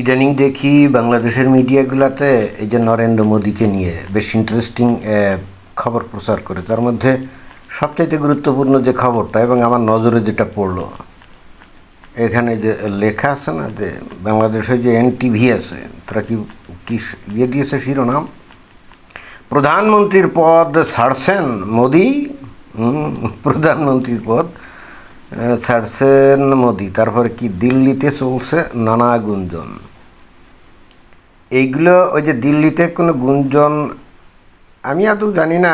ইদানিং দেখি বাংলাদেশের মিডিয়াগুলোতে এই যে নরেন্দ্র মোদীকে নিয়ে বেশ ইন্টারেস্টিং খবর প্রচার করে। তার মধ্যে সবচাইতে গুরুত্বপূর্ণ যে খবরটা এবং আমার নজরে যেটা পড়ল, এখানে যে লেখা আছে না যে বাংলাদেশে যে এনটিভি আছে, তারা কি কি ইয়ে দিয়েছে শিরোনাম? প্রধানমন্ত্রীর পদ ছাড়ছেন মোদি। প্রধানমন্ত্রীর পদ ছাড়ছেন মোদি। তারপরে কি দিল্লিতে চলছে নানা গুঞ্জন। এইগুলো ওই যে দিল্লিতে কোনো গুঞ্জন, আমি আদৌ জানি না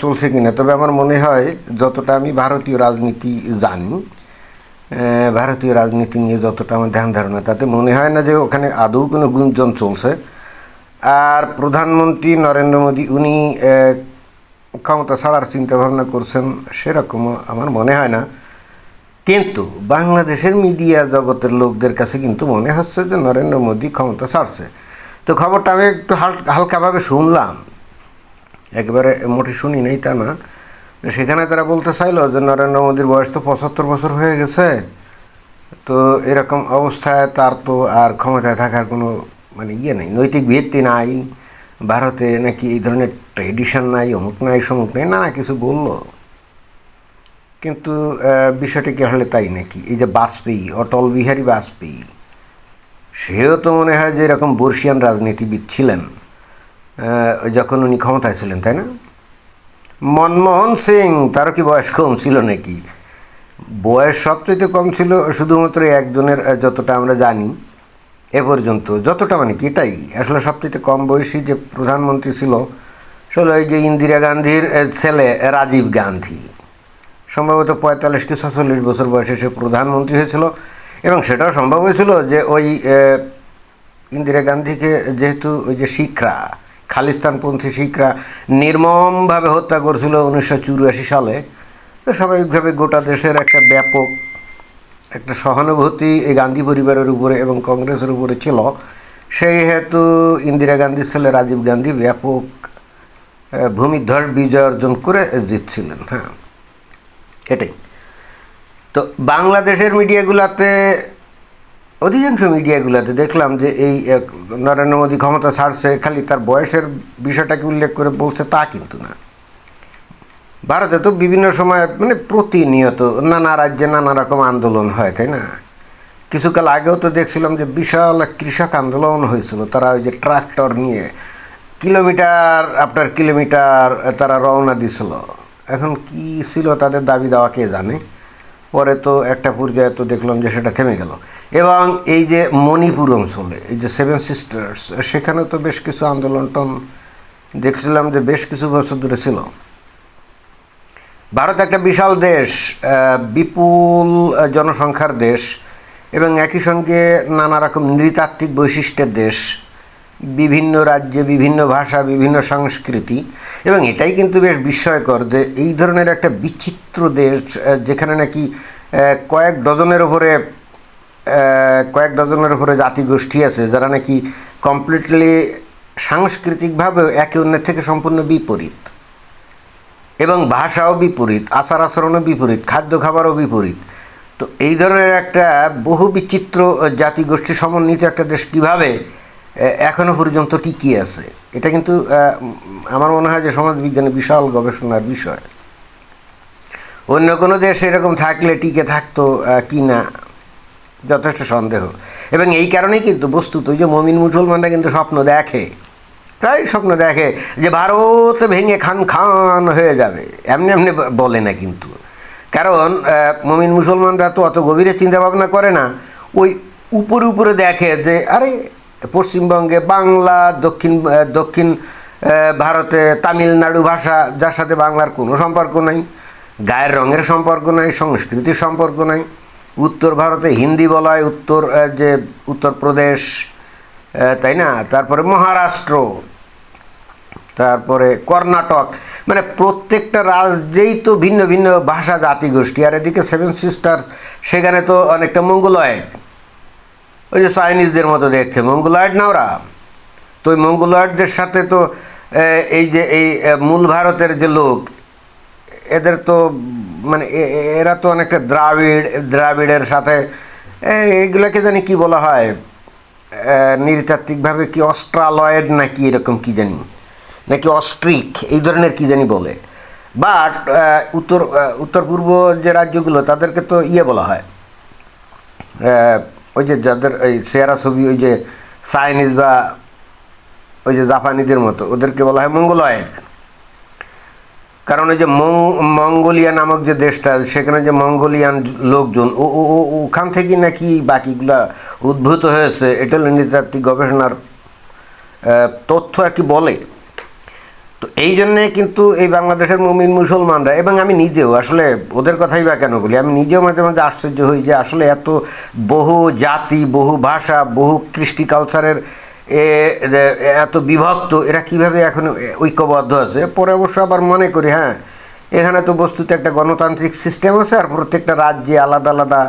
চলছে কিনা। তবে আমার মনে হয় যতটা আমি ভারতীয় রাজনীতি জানি ভারতীয় রাজনীতি নিয়ে যতটা আমার ধ্যান ধারণা, তাতে মনে হয় না যে ওখানে আদৌ কোনো গুঞ্জন চলছে। আর প্রধানমন্ত্রী নরেন্দ্র মোদী, উনি ক্ষমতা ছাড়ার চিন্তা ভাবনা করছেন, সেরকমও আমার মনে হয় না। কিন্তু বাংলাদেশের মিডিয়া জগতের লোকদের কাছে কিন্তু মনে হচ্ছে যে নরেন্দ্র মোদী ক্ষমতা ছাড়ছে। তো খবরটা আমি একটু হাল- হালকাভাবে শুনলাম। একবারে মোটে শুনি নাই তা না। সেখানে তারা বলতে চাইলো যে, নরেন্দ্র মোদীর বয়স তো পঁচাত্তর বছর হয়ে গেছে। তো এরকম অবস্থায় তার তো আর ক্ষমতায় থাকার কোনো মানে ইয়ে নেই, নৈতিক ভিত্তি নাই। ভারতে নাকি এই ধরনের ট্রেডিশন নাই, অমুক নাই, সমুক নেই, নানা কিছু বলল। কিন্তু বিষয়টি কি হলে তাই নাকি? এই যে বাজপেয়ী, অটল বিহারী বাজপেয়ী। সেও তো মনে হয় যে এরকম বর্ষিয়ান রাজনীতিবিদ ছিলেন। যখন উনি ক্ষমতায় ছিলেন, তাই না? মনমোহন সিং, তারও কি বয়স কম ছিল নাকি? বয়স সবচেয়ে কম ছিল শুধুমাত্র একজনের যতটা আমরা জানি, এ পর্যন্ত। যতটা মানে কি এটাই? আসলে সবচেয়ে কম বয়সী যে প্রধানমন্ত্রী ছিল আসলে ওই যে ইন্দিরা গান্ধীর ছেলে, রাজীব গান্ধী। সম্ভবত পঁয়তাল্লিশ কি ছচল্লিশ বছর বয়সে সে প্রধানমন্ত্রী হয়েছিল। এবং সেটাও সম্ভব হয়েছিল যে ওই ইন্দিরা গান্ধীকে যেহেতু ওই যে শিখরা, খালিস্তানপন্থী শিখরা নির্মমভাবে হত্যা করেছিল উনিশশো চুরাশি সালে, তো স্বাভাবিকভাবে গোটা দেশের একটা ব্যাপক একটা সহানুভূতি এই গান্ধী পরিবারের উপরে এবং কংগ্রেসের উপরে ছিল। সেই হেতু ইন্দিরা গান্ধীর ছেলে রাজীব গান্ধী ব্যাপক ভূমিধ্বস বিজয় অর্জন করে জিতছিলেন হ্যাঁ। এটাই। তো বাংলাদেশের মিডিয়াগুলোতে, অধিকাংশ মিডিয়াগুলোতে দেখলাম যে এই নরেন্দ্র মোদী ক্ষমতা ছাড়ছে, খালি তার বয়সের বিষয়টাকে উল্লেখ করে বলছে তা কিন্তু না। ভারতে তো বিভিন্ন সময় মানে প্রতিনিয়ত নানা রাজ্যে নানা রকম আন্দোলন হয়, তাই না? কিছুকাল আগেও তো দেখছিলাম যে বিশাল কৃষক আন্দোলন হয়েছিল, তারা ওই যে ট্রাক্টর নিয়ে কিলোমিটার আপনার কিলোমিটার তারা রওনা দিছিল। এখন কি ছিল তাদের দাবি দেওয়া কে জানে? পরে তো একটা পর্যায়ে তো দেখলাম যে সেটা থেমে গেল। এবং এই যে মণিপুর অঞ্চলে, এই যে সেভেন সিস্টার্স সেখানে তো বেশ কিছু আন্দোলন টন দেখছিলাম যে বেশ কিছু বছর ধরে ছিল। ভারত একটা বিশাল দেশ বিপুল জনসংখ্যার দেশ, এবং একই সঙ্গে নানা রকম নৃতাত্ত্বিক বৈশিষ্ট্যের দেশ। বিভিন্ন রাজ্যে, বিভিন্ন ভাষা, বিভিন্ন সংস্কৃতি। এবং এটাই কিন্তু বেশ বিস্ময়কর যে এই ধরনের একটা বিচিত্র দেশ যেখানে নাকি কয়েক ডজনের ওপরে কয়েক ডজনের উপরে জাতিগোষ্ঠী আছে, যারা নাকি কমপ্লিটলি সাংস্কৃতিকভাবে একে অন্যের থেকে সম্পূর্ণ বিপরীত। এবং ভাষাও বিপরীত, আচার আচরণও বিপরীত, খাদ্য খাবারও বিপরীত। তো এই ধরনের একটা বহু বিচিত্র জাতিগোষ্ঠী সমন্বিত একটা দেশ কীভাবে এখনও পর্যন্ত টিকিয়ে আছে? এটা কিন্তু আমার মনে হয় যে সমাজবিজ্ঞানে বিশাল গবেষণার বিষয়। অন্য কোনো দেশ এরকম থাকলে টিকে থাকতো কি না, যথেষ্ট সন্দেহ। এবং এই কারণেই কিন্তু বস্তুত যে মমিন মুসলমানরা কিন্তু স্বপ্ন দেখে, প্রায় স্বপ্ন দেখে যে ভারত ভেঙে খান খান হয়ে যাবে। এমনি এমনি বলে না কিন্তু। কারণ মমিন মুসলমানরা তো অত গভীরে চিন্তা ভাবনা করে না। ওই উপরে উপরে দেখে যে, আরে পশ্চিমবঙ্গে বাংলা, দক্ষিণ দক্ষিণ ভারতে তামিলনাড়ু ভাষা, যার সাথে বাংলার কোনো সম্পর্ক নাই, গায়ের রঙের সম্পর্ক নাই, সংস্কৃতির সম্পর্ক নাই, উত্তর ভারতে হিন্দি বলা হয় উত্তর যে উত্তরপ্রদেশ তাই না? তারপরে মহারাষ্ট্র, তারপরে কর্ণাটক মানে প্রত্যেকটা রাজ্যেই তো ভিন্ন ভিন্ন ভাষা, জাতিগোষ্ঠী, আর এদিকে সেভেন সিস্টার সেখানে তো অনেকটা মঙ্গলয়েড। ওই যে চাইনিজদের মতো দেখতে। মঙ্গলয়েড না ওরা? তো ওই মঙ্গলয়েডদের সাথে তো এই যে এই মূল ভারতের যে লোক, এদের তো মানে এরা তো অনেকটা দ্রাবিড়, দ্রাবিড়ের সাথে এইগুলোকে জানি কি বলা হয়? নৃতাত্ত্বিকভাবে কি অস্ট্রালয়েড নাকি এরকম কি জানি? নাকি অস্ট্রিক? এই ধরনের কি জানি বলে। বাট উত্তর উত্তর পূর্ব যে রাজ্যগুলো, তাদেরকে তো ইয়ে বলা হয়। ওই যে যাদের ওই সেরা ছবি, ওই যে চাইনিজ বা ওই যে জাপানিদের মতো, ওদেরকে বলা হয় মঙ্গলয়েড। কারণ ওই যে মঙ্গোলিয়া নামক যে দেশটা, সেখানে যে মঙ্গোলিয়ান লোকজন, ও ওখান থেকেই নাকি বাকিগুলা উদ্ভূত হয়েছে, এটা নৃতাত্ত্বিক গবেষণার তথ্য আর কি বলে। তো এই জন্যে কিন্তু এই বাংলাদেশের মুমিন মুসলমানরা, এবং আমি নিজেও, আসলে ওদের কথাই বা কেন বলি, আমি নিজেও মাঝে মাঝে আশ্চর্য হই যে আসলে এত বহু জাতি, বহু ভাষা, বহু কৃষ্টি কালচারের এত বিভক্ত, এরা কীভাবে এখন ঐক্যবদ্ধ আছে? পরে অবশ্য আবার মনে করি হ্যাঁ এখানে তো বস্তুতে একটা গণতান্ত্রিক সিস্টেম আছে, আর প্রত্যেকটা রাজ্যে আলাদা আলাদা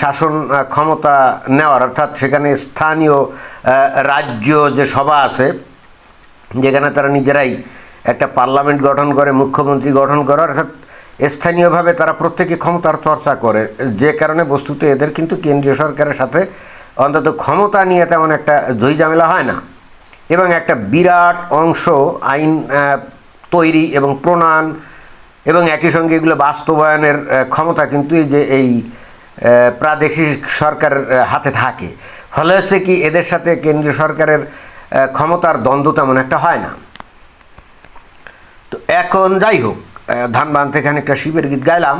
শাসন ক্ষমতা নেওয়ার, অর্থাৎ সেখানে স্থানীয় রাজ্য যে সভা আছে যেখানে তারা নিজেরাই একটা পার্লামেন্ট গঠন করে, মুখ্যমন্ত্রী গঠন করে, অর্থাৎ স্থানীয়ভাবে তারা প্রত্যেকে ক্ষমতার চর্চা করে। যে কারণে বস্তুত এদের কিন্তু কেন্দ্রীয় সরকারের সাথে অন্তত ক্ষমতা নিয়ে তেমন একটা ঝামেলা হয় না। এবং একটা বিরাট অংশ আইন তৈরি এবং প্রণয়ন এবং একই সঙ্গে এগুলো বাস্তবায়নের ক্ষমতা কিন্তু এই যে এই প্রাদেশিক সরকারের হাতে থাকে। ফলে হচ্ছে কি এদের সাথে কেন্দ্রীয় সরকারের ক্ষমতার দ্বন্দ্ব তেমন একটা হয় না। তো এখন যাই হোক আহ, ধান বানতে খানিকটা শিবের গীত গাইলাম।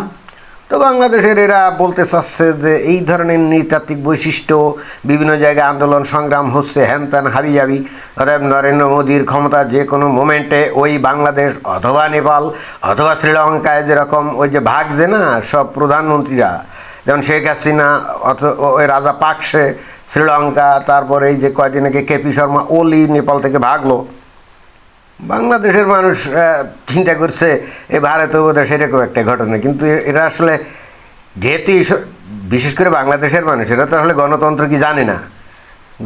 তো বাংলাদেশের এরা বলতে চাচ্ছে যে এই ধরনের নৃতাত্ত্বিক বৈশিষ্ট্য বিভিন্ন জায়গায় আন্দোলন সংগ্রাম হচ্ছে হ্যান ত্যান হাবি যাবি। নরেন্দ্র মোদীর ক্ষমতা যে কোনো মোমেন্টে ওই বাংলাদেশ অথবা নেপাল অথবা শ্রীলঙ্কায় যেরকম ওই যে ভাগছে না সব প্রধানমন্ত্রীরা যেমন শেখ হাসিনা অথ ওই রাজা পাকসে শ্রীলঙ্কা, তারপরে এই যে কয়দিন আগে কেপি শর্মা, ওলি নেপাল থেকে ভাগলো। বাংলাদেশের মানুষ চিন্তা করছে, এ ভারতে বোধহয় সেরকম একটা ঘটনা। কিন্তু এরা আসলে যেহেতু বিশেষ করে বাংলাদেশের মানুষ, এরা তো আসলে গণতন্ত্র কি জানে না?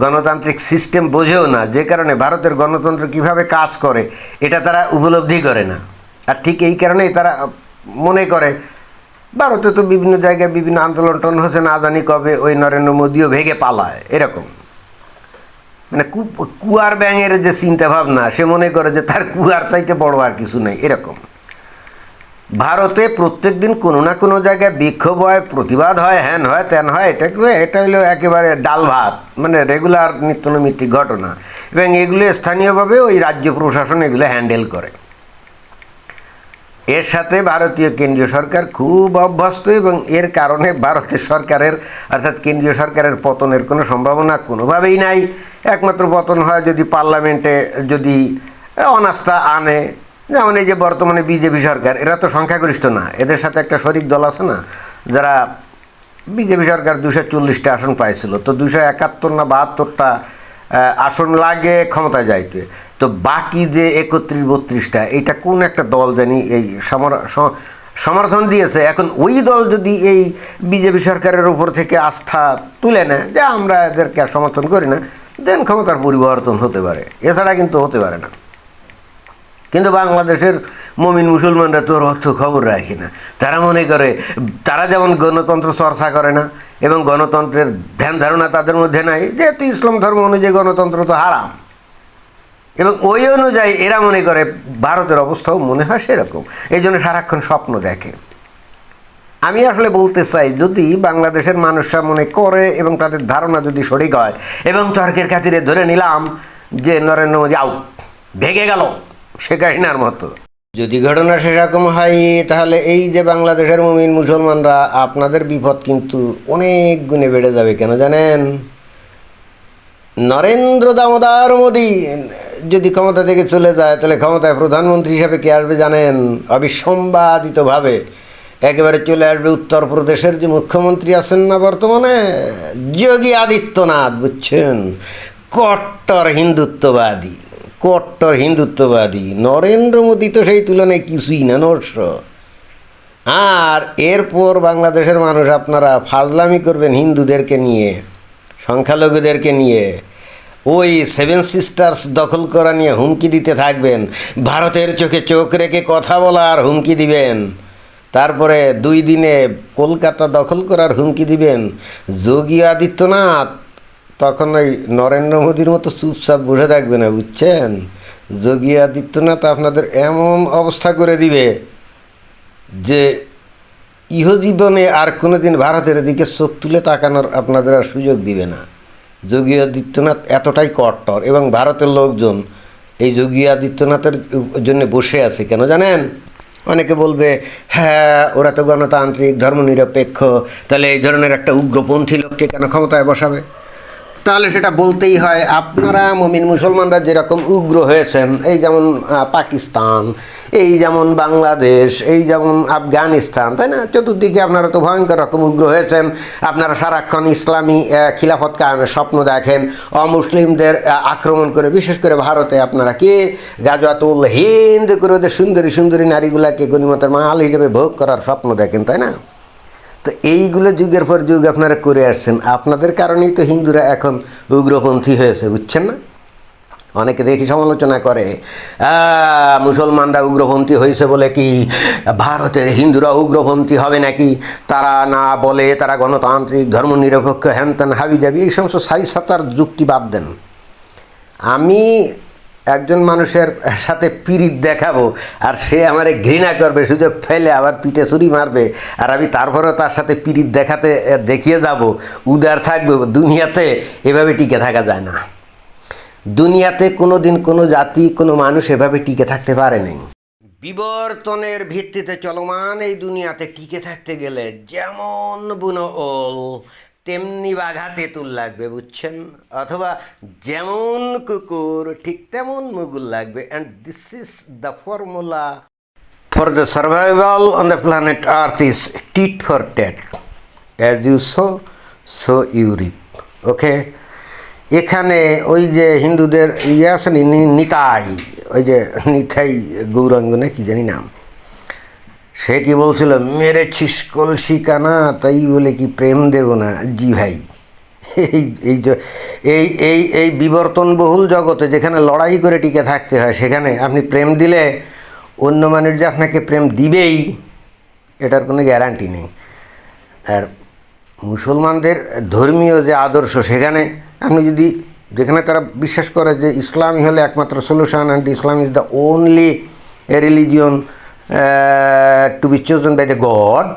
গণতান্ত্রিক সিস্টেম বোঝেও না, যে কারণে ভারতের গণতন্ত্র কীভাবে কাজ করে, এটা তারা উপলব্ধি করে না। আর ঠিক এই কারণেই তারা মনে করে ভারতে তো বিভিন্ন জায়গায় বিভিন্ন আন্দোলন টন হচ্ছে না জানি কবে ওই নরেন্দ্র মোদীও ভেগে পালায়, এরকম। মানে কুয়ার ব্যাঙের যে চিন্তা ভাবনা সে মনে করে যে তার কুয়ার চাইতে বড় আর কিছু নেই, এরকম। ভারতে প্রত্যেক দিন কোনো না কোনো জায়গায় বিক্ষোভ হয়, প্রতিবাদ হয়, হ্যান হয়, ত্যান হয়, এটা কি এটা হলো একেবারে ডাল ভাত মানে রেগুলার নিত্যনৈমিত্তিক ঘটনা। এবং এগুলো স্থানীয়ভাবে ওই রাজ্য প্রশাসন এগুলো হ্যান্ডেল করে। এর সাথে ভারতীয় কেন্দ্রীয় সরকার খুব অভ্যস্ত এবং এর কারণে ভারতের সরকারের, অর্থাৎ কেন্দ্রীয় সরকারের পতনের কোনো সম্ভাবনা কোনোভাবেই নাই। একমাত্র পতন হয় যদি পার্লামেন্টে যদি অনাস্থা আনে। যেমন এই যে বর্তমানে বিজেপি সরকার, এরা তো সংখ্যাগরিষ্ঠ না। এদের সাথে একটা শরিক দল আছে না, যারা বিজেপি সরকার দুশো চল্লিশটা আসন পাইছিল। তো দুশো একাত্তর না বাহাত্তরটা আসন লাগে, ক্ষমতায় যাইতে। তো বাকি যে একত্রিশ, বত্রিশটা এটা কোন একটা দল জানি এই সমর- সমর্থন দিয়েছে? এখন ওই দল যদি এই বিজেপি সরকারের উপর থেকে আস্থা তুলে নেয়, যে আমরা এদেরকে সমর্থন করি না, দেন ক্ষমতার পরিবর্তন হতে পারে। এছাড়া কিন্তু হতে পারে না। কিন্তু বাংলাদেশের মমিন মুসলমানরা তোর অর্থ খবর রাখে না। তারা মনে করে, তারা যেমন গণতন্ত্র চর্চা করে না এবং গণতন্ত্রের ধ্যান ধারণা তাদের মধ্যে নাই, যেহেতু ইসলাম ধর্ম অনুযায়ী গণতন্ত্র তো হারাম। এবং ওই অনুযায়ী এরা মনে করে ভারতের অবস্থাও মনে হয় সেরকম। এই জন্য সারাক্ষণ স্বপ্ন দেখে। আমি আসলে বলতে চাই, যদি বাংলাদেশের মানুষরা মনে করে এবং তাদের ধারণা যদি সঠিক হয়, এবং তর্কের খাতিরে ধরে নিলাম যে নরেন্দ্র মোদী আউট ভেগে গেল। সে কাহিনার মতো। যদি ঘটনা সেরকম হয়, তাহলে এই যে বাংলাদেশের মুমিন মুসলমানরা, আপনাদের বিপদ কিন্তু অনেক গুণে বেড়ে যাবে, কেন জানেন? নরেন্দ্র দামোদর মোদী যদি ক্ষমতা থেকে চলে যায়, তাহলে ক্ষমতায় প্রধানমন্ত্রী হিসাবে কে আসবে জানেন? অবিসম্বাদিতভাবে। একেবারে চলে আসবে উত্তরপ্রদেশের যে মুখ্যমন্ত্রী আছেন না বর্তমানে, যোগী আদিত্যনাথ, বুঝছেন? কট্টর হিন্দুত্ববাদী। কট্টর হিন্দুত্ববাদী। নরেন্দ্র মোদী তো সেই তুলনায় কিছুই না নর্স আর এরপর বাংলাদেশের মানুষ আপনারা ফাজলামি করবেন হিন্দুদেরকে নিয়ে, সংখ্যালঘুদেরকে নিয়ে। ওই সেভেন সিস্টার্স দখল করা নিয়ে হুমকি দিতে থাকবেন। ভারতের চোখে চোখ রেখে কথা বলার হুমকি দিবেন। তারপরে দুই দিনে কলকাতা দখল করার হুমকি দিবেন। যোগী আদিত্যনাথ তখন ওই নরেন্দ্র মোদীর মতো চুপচাপ বসে থাকবে না, বুঝছেন? যোগী আদিত্যনাথ আপনাদের এমন অবস্থা করে দিবে যে ইহজীবনে আর কোনো দিন ভারতের দিকে চোখ তুলে তাকানোর আপনাদের আর সুযোগ দিবে না। যোগী আদিত্যনাথ এতটাই কট্টর এবং ভারতের লোকজন এই যোগী আদিত্যনাথের জন্য বসে আছে কেন জানেন? অনেকে বলবে হ্যাঁ ওরা তো গণতান্ত্রিক, ধর্মনিরপেক্ষ, তাহলে এই ধরনের একটা উগ্রপন্থী লোককে কেন ক্ষমতায় বসাবে? তাহলে সেটা বলতেই হয়, আপনারা মমিন মুসলমানরা যেরকম উগ্র হয়েছেন, এই যেমন পাকিস্তান, এই যেমন বাংলাদেশ, এই যেমন আফগানিস্তান, তাই না? চতুর্দিকে আপনারা তো ভয়ঙ্কর রকম উগ্র হয়েছেন, আপনারা সারাক্ষণ ইসলামী খিলাফত কায়েমের স্বপ্ন দেখেন, অমুসলিমদের আক্রমণ করে, বিশেষ করে ভারতে আপনারা কে? গাজওয়াতুল হিন্দ করে ওদের সুন্দরী সুন্দরী নারীগুলাকে গণিমতের মাল হিসেবে ভোগ করার স্বপ্ন দেখেন, তাই না? তো এইগুলো যুগের পর যুগ আপনারা করে আসছেন। আপনাদের কারণেই তো হিন্দুরা এখন উগ্রপন্থী হয়েছে, বুঝছেন না? অনেকে দেখি সমালোচনা করে মুসলমানরা উগ্রপন্থী হয়েছে বলে কি? ভারতের হিন্দুরা উগ্রপন্থী হবে নাকি? তারা না বলে, তারা গণতান্ত্রিক, ধর্মনিরপেক্ষ হ্যান ত্যান হাবি যাবি এই সমস্ত সাই সাতার যুক্তি বাদ দেন। আমি একজন মানুষের সাথে পিরিত দেখাবো আর সে আমারে ঘৃণা করবে, সুযোগ ফেলে আবার পিঠে ছুরি মারবে আর আমি তারপরেও তার সাথে পিরিত দেখাতে দেখিয়ে যাব। উদার থাকবে, দুনিয়াতে এভাবে টিকে থাকা যায় না। দুনিয়াতে কোনো দিন কোনো জাতি, কোনো মানুষ এভাবে টিকে থাকতে পারে নাই। বিবর্তনের ভিত্তিতে চলমান এই দুনিয়াতে টিকে থাকতে গেলে যেমন বুনো ওল তেমনি বাঘা তেঁতুল লাগবে, বুঝছেন? অথবা যেমন কুকুর, ঠিক তেমন মুগুল লাগবে। And this is the formula for the survival on the planet Earth is tit for tat as you sow so you reap okay এখানে ওই যে হিন্দুদের ইয়ে আছে নিতাই, ওই যে নিতাই গৌরাঙ্গ না কি জানি নাম? সে কি বলছিল, মেরেছিস কলসি কানা, তাই বলে কি প্রেম দেব না? জি ভাই। এই এই এই এই এই বিবর্তন বহুল জগতে যেখানে লড়াই করে টিকে থাকতে হয়, সেখানে আপনি প্রেম দিলে অন্য মানুষ যে আপনাকে প্রেম দিবেই, এটার কোনো গ্যারান্টি নেই। আর মুসলমানদের ধর্মীয় যে আদর্শ, সেখানে আপনি যদি, যেখানে তারা বিশ্বাস করে যে ইসলামই হলে একমাত্র solution and Islam is the only religion to be chosen by the God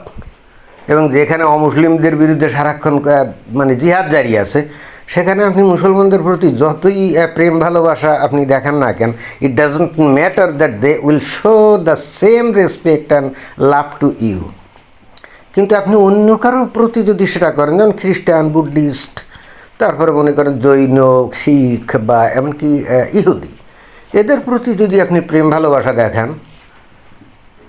এবং যেখানে অমুসলিমদের বিরুদ্ধে সারাক্ষণ মানে জিহাদ জারি আছে, সেখানে আপনি মুসলমানদের প্রতি যতই প্রেম, ভালোবাসা আপনি দেখান না কেন it doesn't matter that they will show the same respect and love to you কিন্তু আপনি অন্য কারোর প্রতি যদি সেটা করেন, যেমন খ্রিস্টান, বুদ্ধিস্ট, তারপরে মনে করেন জৈন, শিখ বা এমনকি ইহুদি, এদের প্রতি যদি আপনি প্রেম, ভালোবাসা দেখান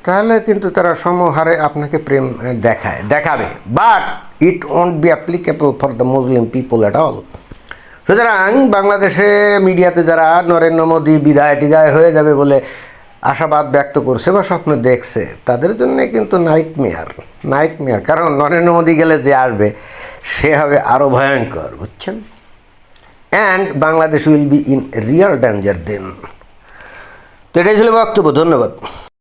তাহলে কিন্তু তারা সমহারে আপনাকে প্রেম দেখায়, দেখাবে। But it won't be applicable for the Muslim people at all সুতরাং বাংলাদেশে মিডিয়াতে যারা নরেন্দ্র মোদী বিদায় টিদায় হয়ে যাবে বলে আশাবাদ ব্যক্ত করছে বা স্বপ্ন দেখছে, তাদের জন্য কিন্তু নাইট মেয়ার নাইট মেয়ার কারণ নরেন্দ্র মোদী গেলে যে আসবে, সে হবে আরও ভয়ঙ্কর, বুঝছেন? And Bangladesh will be in real danger then তো এটাই ছিল বক্তব্য, ধন্যবাদ।